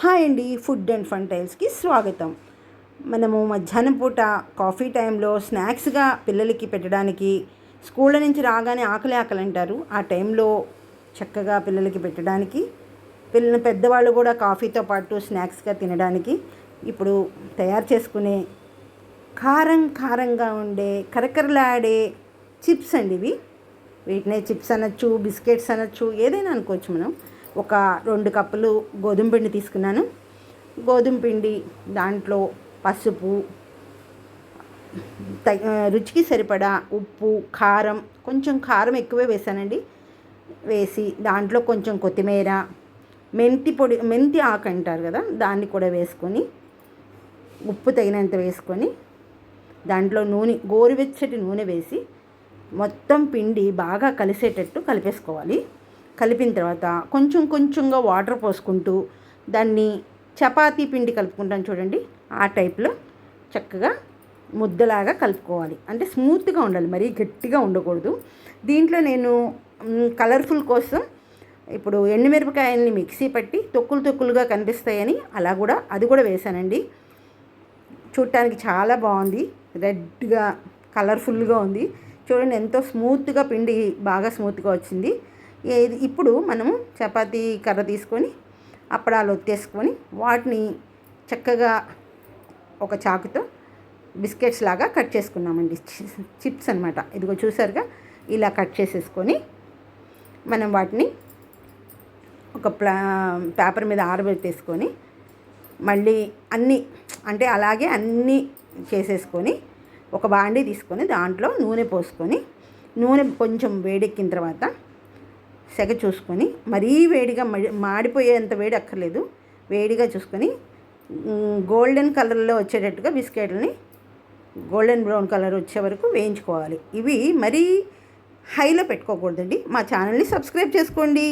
Hi అండి food and fun టైల్స్కి స్వాగతం. మనము మధ్యాహ్నం పూట కాఫీ టైంలో స్నాక్స్గా పిల్లలకి పెట్టడానికి స్కూళ్ళ నుంచి రాగానే ఆకలి ఆకలి అంటారు. ఆ టైంలో చక్కగా పిల్లలకి పెట్టడానికి పిల్లలు పెద్దవాళ్ళు కూడా కాఫీతో పాటు స్నాక్స్గా తినడానికి ఇప్పుడు తయారు చేసుకునే కారం కారంగా ఉండే కరకరలాడే చిప్స్ అండి ఇవి. వీటినే చిప్స్ అనొచ్చు బిస్కెట్స్ అనొచ్చు ఏదైనా అనుకోవచ్చు మనం. ఒక రెండు కప్పులు గోధుమ పిండి తీసుకున్నాను. గోధుమ పిండి దాంట్లో పసుపు రుచికి సరిపడా ఉప్పు కారం కొంచెం కారం ఎక్కువే వేసానండి. వేసి దాంట్లో కొంచెం కొత్తిమీర మెంతి పొడి మెంతి ఆకు అంటారు కదా దాన్ని కూడా వేసుకొని ఉప్పు తగినంత వేసుకొని దాంట్లో నూనె గోరువెచ్చటి నూనె వేసి మొత్తం పిండి బాగా కలిసేటట్టు కలిపేసుకోవాలి. కలిపిన తర్వాత కొంచెం కొంచెంగా వాటర్ పోసుకుంటూ దాన్ని చపాతీ పిండి కలుపుకుంటాం చూడండి. ఆ టైప్లో చక్కగా ముద్దలాగా కలుపుకోవాలి. అంటే స్మూత్గా ఉండాలి. మరీ గట్టిగా ఉండకూడదు. దీంట్లో నేను కలర్ఫుల్ కోసం ఇప్పుడు ఎండుమిరపకాయల్ని మిక్సీ పట్టి తొక్కులు తొక్కులుగా కనిపిస్తాయని అలా కూడా అది కూడా వేసానండి. చూడటానికి చాలా బాగుంది. రెడ్గా కలర్ఫుల్గా ఉంది. చూడండి ఎంతో స్మూత్గా పిండి బాగా స్మూత్గా వచ్చింది. ఏది ఇప్పుడు మనము చపాతీ కర్ర తీసుకొని అప్పడాలు ఒత్తేసుకొని వాటిని చక్కగా ఒక చాకుతో బిస్కెట్స్ లాగా కట్ చేసుకున్నామండి. చిప్స్ అనమాట ఇదిగో చూసారుగా? ఇలా కట్ చేసేసుకొని మనం వాటిని ఒక ప్లా పేపర్ మీద ఆరబెట్టేసుకొని మళ్ళీ అన్నీ అంటే అలాగే అన్నీ చేసేసుకొని ఒక బాండీ తీసుకొని దాంట్లో నూనె పోసుకొని నూనె కొంచెం వేడెక్కిన తర్వాత సెగ చూసుకొని మరీ వేడిగా మాడిపోయేంత వేడి అక్కర్లేదు. వేడిగా చూసుకొని గోల్డెన్ కలర్లో వచ్చేటట్టుగా బిస్కెట్లని గోల్డెన్ బ్రౌన్ కలర్ వచ్చే వరకు వేయించుకోవాలి. ఇవి మరీ హైలో పెట్టుకోకూడదండి. మా ఛానల్ని సబ్స్క్రైబ్ చేసుకోండి.